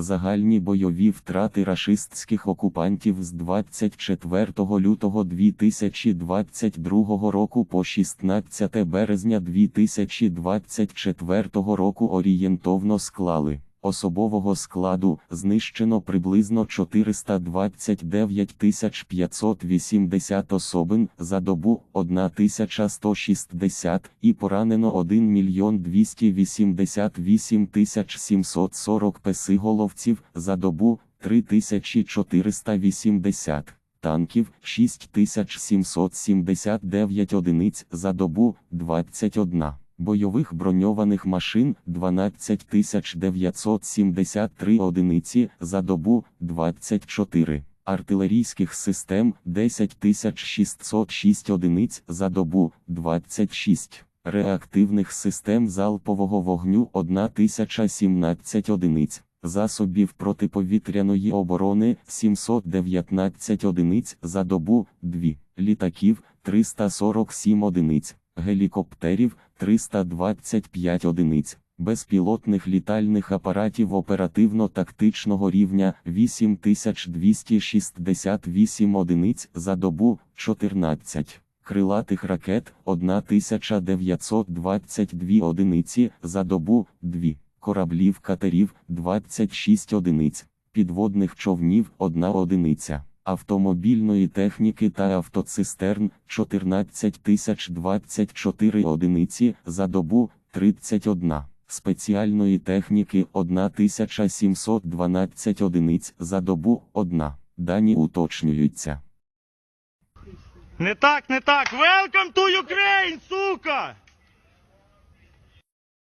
Загальні бойові втрати рашистських окупантів з 24 лютого 2022 року по 16 березня 2024 року орієнтовно склали. Особового складу знищено приблизно 429 580 особин за добу 1160 і поранено 1 мільйон 288 740 песиголовців за добу 3480 танків 6779 одиниць за добу 21 бойових броньованих машин 12973 одиниці за добу 24, артилерійських систем 10606 одиниць за добу 26, реактивних систем залпового вогню 1017 одиниць. Засобів протиповітряної оборони 719 одиниць за добу 2, літаків 347 одиниць, гелікоптерів 325 одиниць, безпілотних літальних апаратів оперативно-тактичного рівня 8268 одиниць за добу 14, крилатих ракет 1922 одиниці за добу 2, кораблів катерів 26 одиниць, підводних човнів 1 одиниця автомобільної техніки та автоцистерн 14 024 одиниці за добу 31, спеціальної техніки 1712 одиниць за добу 1. Дані уточнюються. Не так, не так. Welcome to